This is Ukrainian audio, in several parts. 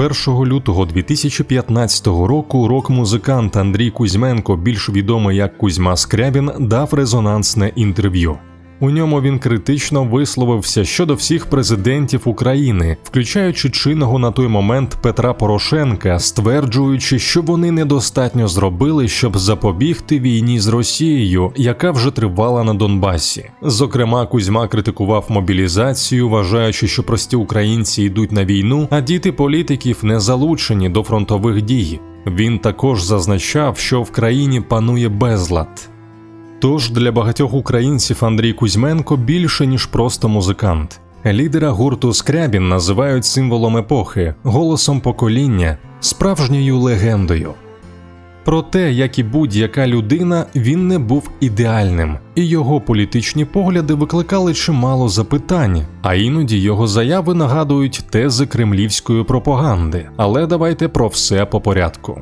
1 лютого 2015 року рок-музикант Андрій Кузьменко, більш відомий як Кузьма Скрябін, дав резонансне інтерв'ю. У ньому він критично висловився щодо всіх президентів України, включаючи чинного на той момент Петра Порошенка, стверджуючи, що вони недостатньо зробили, щоб запобігти війні з Росією, яка вже тривала на Донбасі. Зокрема, Кузьма критикував мобілізацію, вважаючи, що прості українці йдуть на війну, а діти політиків не залучені до фронтових дій. Він також зазначав, що в країні панує безлад. Тож для багатьох українців Андрій Кузьменко більше ніж просто музикант. Лідера гурту Скрябін називають символом епохи, голосом покоління, справжньою легендою. Проте, як і будь-яка людина, він не був ідеальним, і його політичні погляди викликали чимало запитань, а іноді його заяви нагадують тези кремлівської пропаганди. Але давайте про все по порядку.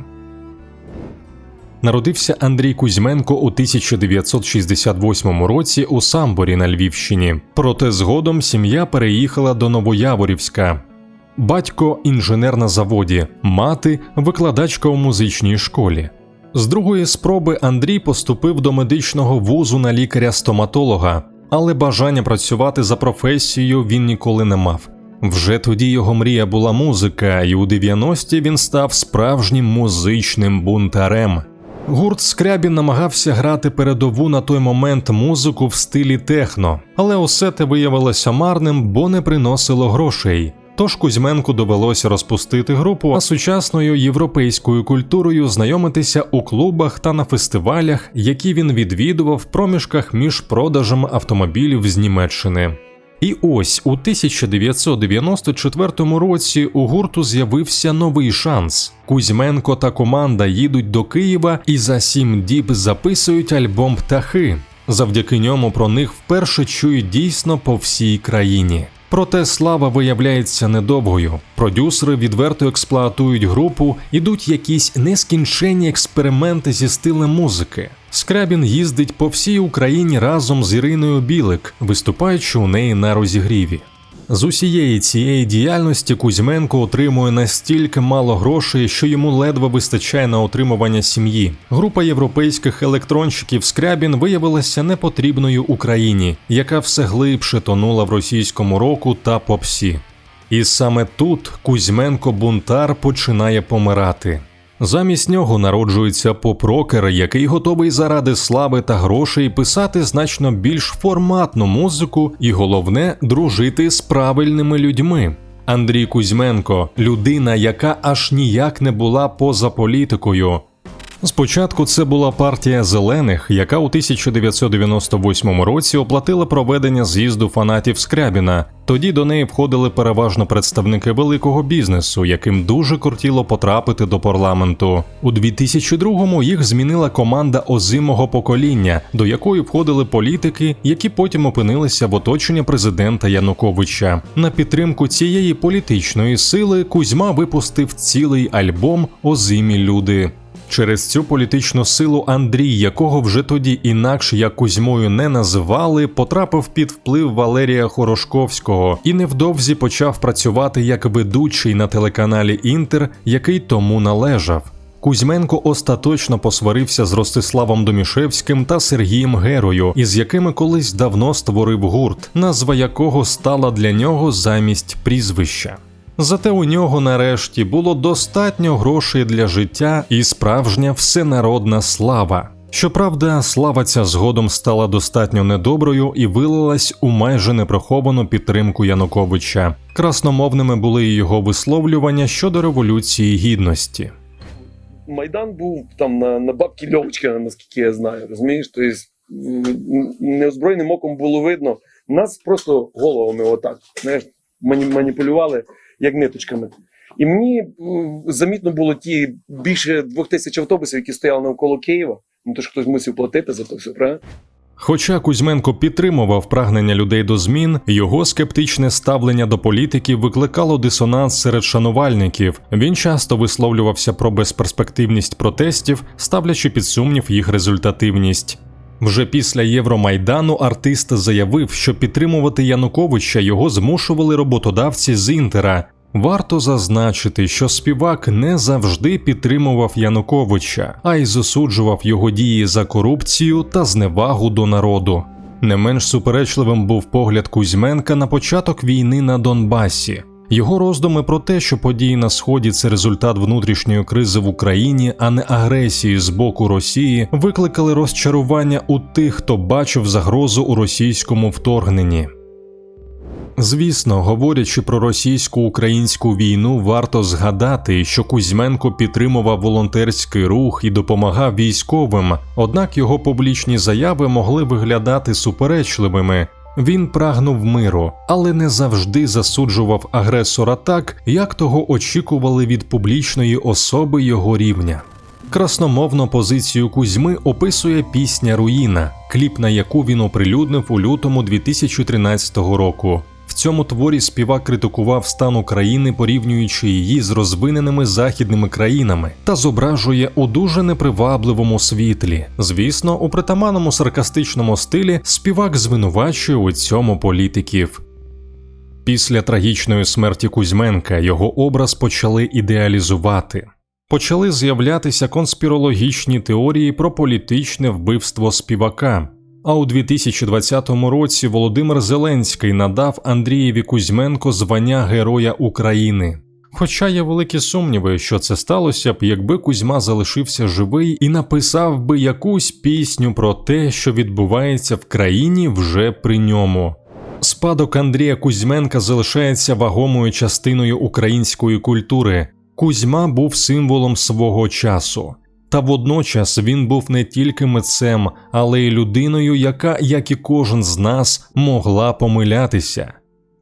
Народився Андрій Кузьменко у 1968 році у Самборі на Львівщині. Проте згодом сім'я переїхала до Новояворівська. Батько інженер на заводі, мати викладачка у музичній школі. З другої спроби Андрій поступив до медичного вузу на лікаря-стоматолога, але бажання працювати за професією він ніколи не мав. Вже тоді його мрія була музика, і у 90-ті він став справжнім музичним бунтарем. Гурт Скрябін намагався грати передову на той момент музику в стилі техно, але усе те виявилося марним, бо не приносило грошей. Тож Кузьменку довелося розпустити групу, а сучасною європейською культурою знайомитися у клубах та на фестивалях, які він відвідував в проміжках між продажем автомобілів з Німеччини. І ось у 1994 році у гурту з'явився новий шанс. Кузьменко та команда їдуть до Києва і за сім діб записують альбом Птахи. Завдяки ньому про них вперше чують дійсно по всій країні. Проте слава виявляється недовгою. Продюсери відверто експлуатують групу, ідуть якісь нескінченні експерименти зі стилем музики. Скрабін їздить по всій Україні разом з Іриною Білик, виступаючи у неї на розігріві. З усієї цієї діяльності Кузьменко отримує настільки мало грошей, що йому ледве вистачає на отримування сім'ї. Група європейських електронщиків Скрябін виявилася непотрібною Україні, яка все глибше тонула в російському року та попсі. І саме тут Кузьменко Бунтар починає помирати. Замість нього народжується поп-рокер, який готовий заради слави та грошей писати значно більш форматну музику і головне дружити з правильними людьми. Андрій Кузьменко людина, яка аж ніяк не була поза політикою. Спочатку це була партія зелених, яка у 1998 році оплатила проведення з'їзду фанатів Скрябіна. Тоді до неї входили переважно представники великого бізнесу, яким дуже кортіло потрапити до парламенту. У 2002-му їх змінила команда озимого покоління, до якої входили політики, які потім опинилися в оточенні президента Януковича. На підтримку цієї політичної сили Кузьма випустив цілий альбом Озимі люди. Через цю політичну силу Андрій, якого вже тоді інакше як Кузьмою не називали, потрапив під вплив Валерія Хорошковського і невдовзі почав працювати як ведучий на телеканалі Інтер, який тому належав. Кузьменко остаточно посварився з Ростиславом Домішевським та Сергієм Герою, із якими колись давно створив гурт, назва якого стала для нього замість прізвища. Зате у нього нарешті було достатньо грошей для життя і справжня всенародна слава. Щоправда, слава ця згодом стала достатньо недоброю і вилилась у майже непроховану підтримку Януковича. Красномовними були і його висловлювання щодо революції гідності. Майдан був там на, на бабки Льовочка, наскільки я знаю, розумієш? Тобто неозброєним оком було видно. Нас просто головами отак знаєш, мані- маніпулювали як ниточками. І мені замітно було ті більше двох тисяч автобусів, які стояли навколо Києва. Ну то ж хтось мусив платити за то все, правда? Хоча Кузьменко підтримував прагнення людей до змін, його скептичне ставлення до політиків викликало дисонанс серед шанувальників. Він часто висловлювався про безперспективність протестів, ставлячи під сумнів їх результативність. Вже після Євромайдану артист заявив, що підтримувати Януковича його змушували роботодавці з Інтера. Варто зазначити, що співак не завжди підтримував Януковича, а й засуджував його дії за корупцію та зневагу до народу. Не менш суперечливим був погляд Кузьменка на початок війни на Донбасі. Його роздуми про те, що події на сході це результат внутрішньої кризи в Україні, а не агресії з боку Росії, викликали розчарування у тих, хто бачив загрозу у російському вторгненні. Звісно, говорячи про російсько-українську війну, варто згадати, що Кузьменко підтримував волонтерський рух і допомагав військовим, однак його публічні заяви могли виглядати суперечливими. Він прагнув миру, але не завжди засуджував агресора так, як того очікували від публічної особи його рівня. Красномовну позицію Кузьми описує пісня Руїна, кліп на яку він оприлюднив у лютому 2013 року. Цьому творі співак критикував стан України, порівнюючи її з розвиненими західними країнами, та зображує у дуже непривабливому світлі. Звісно, у притаманному саркастичному стилі співак звинувачує у цьому політиків. Після трагічної смерті Кузьменка його образ почали ідеалізувати. Почали з'являтися конспірологічні теорії про політичне вбивство співака. А у 2020 році Володимир Зеленський надав Андрієві Кузьменко звання Героя України. Хоча є великі сумніви, що це сталося б, якби Кузьма залишився живий і написав би якусь пісню про те, що відбувається в країні вже при ньому. Спадок Андрія Кузьменка залишається вагомою частиною української культури. Кузьма був символом свого часу. Та водночас він був не тільки митцем, але й людиною, яка, як і кожен з нас, могла помилятися.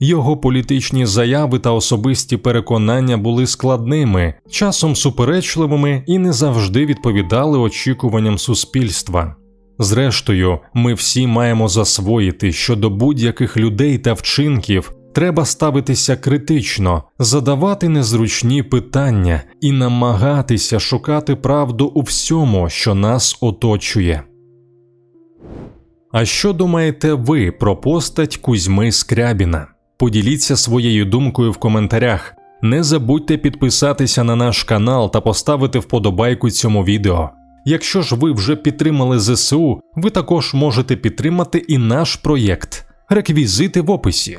Його політичні заяви та особисті переконання були складними, часом суперечливими і не завжди відповідали очікуванням суспільства. Зрештою, ми всі маємо засвоїти, що до будь-яких людей та вчинків треба ставитися критично, задавати незручні питання і намагатися шукати правду у всьому, що нас оточує. А що думаєте ви про постать Кузьми Скрябіна? Поділіться своєю думкою в коментарях. Не забудьте підписатися на наш канал та поставити вподобайку цьому відео. Якщо ж ви вже підтримали ЗСУ, ви також можете підтримати і наш проєкт. Реквізити в описі.